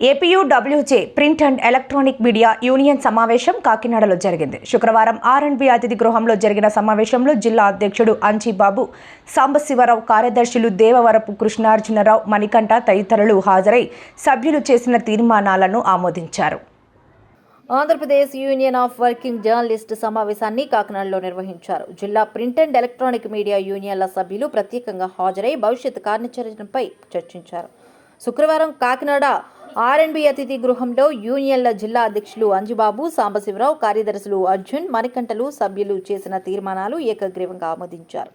APUWJ print and electronic media union సమావేశం కాకినాడలో జరిగింది. శుక్రవారం ఆర్ అండ్ బి అతిథి గృహంలో జరిగిన సమావేశంలో జిల్లా అధ్యక్షుడు అంచిబాబు సాంబశివరావు కార్యదర్శులు దేవవరపు కృష్ణార్జునరావు మణికంఠ తదితరులు హాజరై సభ్యులు చేసిన తీర్మానాలను ఆమోదించారు. Andhra Pradesh union of working journalist సమావేశాన్ని కాకినాడలో నిర్వహించారు. జిల్లా ప్రింట్ అండ్ ఎలక్ట్రానిక్ మీడియా యూనియన్ల సభ్యులు ప్రత్యేకంగా హాజరై భవిష్యత్ కార్యాచరణపై చర్చించారు. శుక్రవారం కాకినాడ ఆర్ఎన్బి అతిథి గృహంలో యూనియన్ల జిల్లా అధ్యక్షులు అంజుబాబు సాంబశివరావు కార్యదర్శులు అర్జున్ మణికంఠలు సభ్యులు చేసిన తీర్మానాలు ఏకగ్రీవంగా ఆమోదించారు.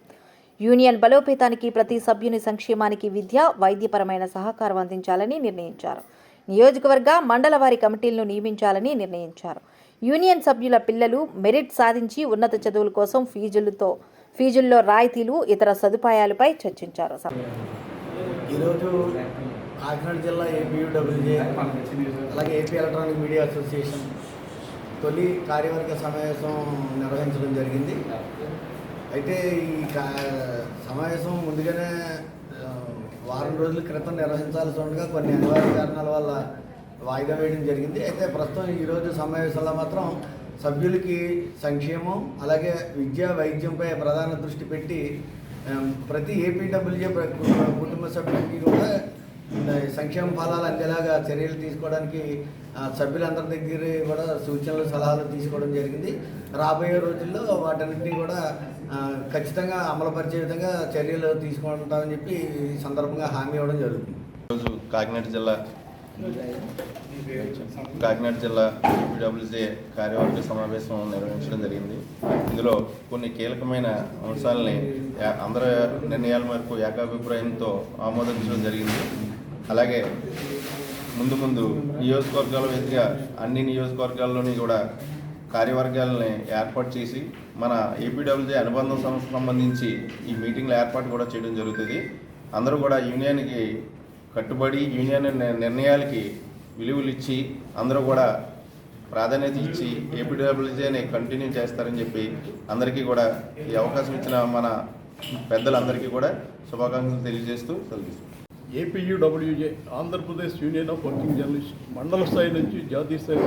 యూనియన్ బలోపేతానికి ప్రతి సభ్యుని సంక్షేమానికి విద్య వైద్యపరమైన సహకారం అందించాలని నిర్ణయించారు. నియోజకవర్గ మండల వారి కమిటీలను నియమించాలని నిర్ణయించారు. యూనియన్ సభ్యుల పిల్లలు మెరిట్ సాధించి ఉన్నత చదువుల కోసం ఫీజులతో ఫీజుల్లో రాయితీలు ఇతర సదుపాయాలపై చర్చించారు. ఈరోజు కాకినాడ జిల్లా ఏపీయూడబ్ల్యూజే అలాగే ఏపీ ఎలక్ట్రానిక్ మీడియా అసోసియేషన్ తొలి కార్యవర్గ సమావేశం నిర్వహించడం జరిగింది. అయితే ఈ సమావేశం ముందుగానే వారం రోజుల క్రితం నిర్వహించాల్సి ఉండగా కొన్ని అనివార్య కారణాల వల్ల వాయిదా వేయడం జరిగింది. అయితే ప్రస్తుతం ఈరోజు సమావేశంలో మాత్రం సభ్యులకి సంక్షేమం అలాగే విద్య వైద్యంపై ప్రధాన దృష్టి పెట్టి ప్రతి ఏపీడబ్ల్యూజే కుటుంబ సభ్యులకి కూడా సంక్షేమ ఫలాలు అందేలాగా చర్యలు తీసుకోవడానికి ఆ, సభ్యులందరి దగ్గర కూడా సూచనలు సలహాలు తీసుకోవడం జరిగింది. రాబోయే రోజుల్లో వాటన్నింటినీ కూడా ఖచ్చితంగా అమలుపరిచే విధంగా చర్యలు తీసుకుంటామని చెప్పి ఈ సందర్భంగా హామీ ఇవ్వడం జరుగుతుంది. ఈరోజు కాకినాడ జిల్లా కాకినాడ జిల్లా ఏపీడబ్ల్యూజే కార్యవర్గ సమావేశం నిర్వహించడం జరిగింది. ఇందులో కొన్ని కీలకమైన అంశాలని అందరి నిర్ణయాల మేరకు ఏకాభిప్రాయంతో ఆమోదించడం జరిగింది. అలాగే ముందు ముందు నియోజకవర్గాల వేదికగా అన్ని నియోజకవర్గాల్లోని కూడా కార్యవర్గాలని ఏర్పాటు చేసి మన ఏపీడబ్ల్యూజే అనుబంధ సంస్థ సంబంధించి ఈ మీటింగ్ల ఏర్పాటు కూడా చేయడం జరుగుతుంది. అందరూ కూడా యూనియన్కి కట్టుబడి యూనియన్ నిర్ణయాలకి విలువలు ఇచ్చి అందరూ కూడా ప్రాధాన్యత ఇచ్చి ఏపీడబ్ల్యూజేని కంటిన్యూ చేస్తారని చెప్పి అందరికీ కూడా ఈ అవకాశం ఇచ్చిన మన పెద్దలందరికీ కూడా శుభాకాంక్షలు తెలియజేస్తూ సెలవు APUWJ Andhra Pradesh union of working journalist మండల స్థాయి నుంచి జాతీయ స్థాయి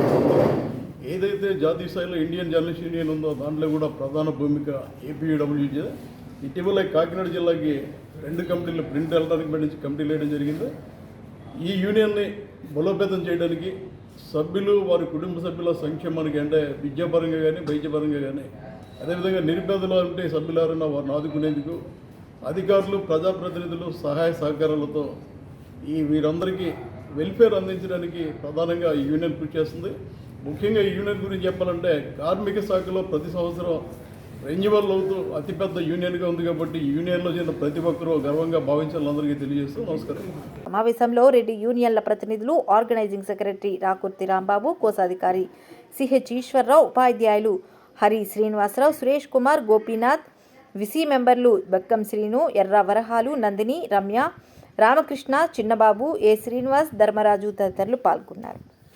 ఏదైతే జాతీయ స్థాయిలో ఇండియన్ జర్నలిస్ట్ యూనియన్ ఉందో దాంట్లో కూడా ప్రధాన భూమిక ఏపీయూడబ్ల్యూజే ఇటీవల కాకినాడ జిల్లాకి రెండు కమిటీలు ప్రింట్ ఎలక్ట్రానిక్ మీడియా నుంచి కమిటీలు వేయడం జరిగింది. ఈ యూనియన్ని బలోపేతం చేయడానికి సభ్యులు వారి కుటుంబ సభ్యుల సంక్షేమానికి అంటే విద్యాపరంగా కానీ వైద్యపరంగా కానీ అదేవిధంగా నిరుపేదలు అంటే సభ్యులు ఎవరైనా వారిని ఆదుకునేందుకు అధికారులు ప్రజాప్రతినిధులు సహాయ సహకారాలతో ఈ వీరందరికీ వెల్ఫేర్ అందించడానికి ప్రధానంగా ఈ యూనియన్ కృషి చేస్తుంది. ముఖ్యంగా ఈ యూనియన్ గురించి చెప్పాలంటే కార్మిక శాఖలో ప్రతి సంవత్సరం రెన్యువల్ అవుతూ అతిపెద్ద యూనియన్గా ఉంది కాబట్టి యూనియన్లో చేరిన ప్రతి ఒక్కరూ గర్వంగా భావించాలని అందరికీ తెలియజేస్తూ నమస్కారం. సమావేశంలో రెడ్డి యూనియన్ల ప్రతినిధులు ఆర్గనైజింగ్ సెక్రటరీ రాకుర్తి రాంబాబు కోశాధికారి సిహెచ్ ఈశ్వరరావు ఉపాధ్యాయులు హరి శ్రీనివాసరావు సురేష్ కుమార్ గోపీనాథ్ విసి మెంబర్లు బక్కం శ్రీను ఎర్ర వరహాలు నందిని రమ్య రామకృష్ణ చిన్నబాబు ఏ శ్రీనివాస్ ధర్మరాజు తదితరులు పాల్గొన్నారు.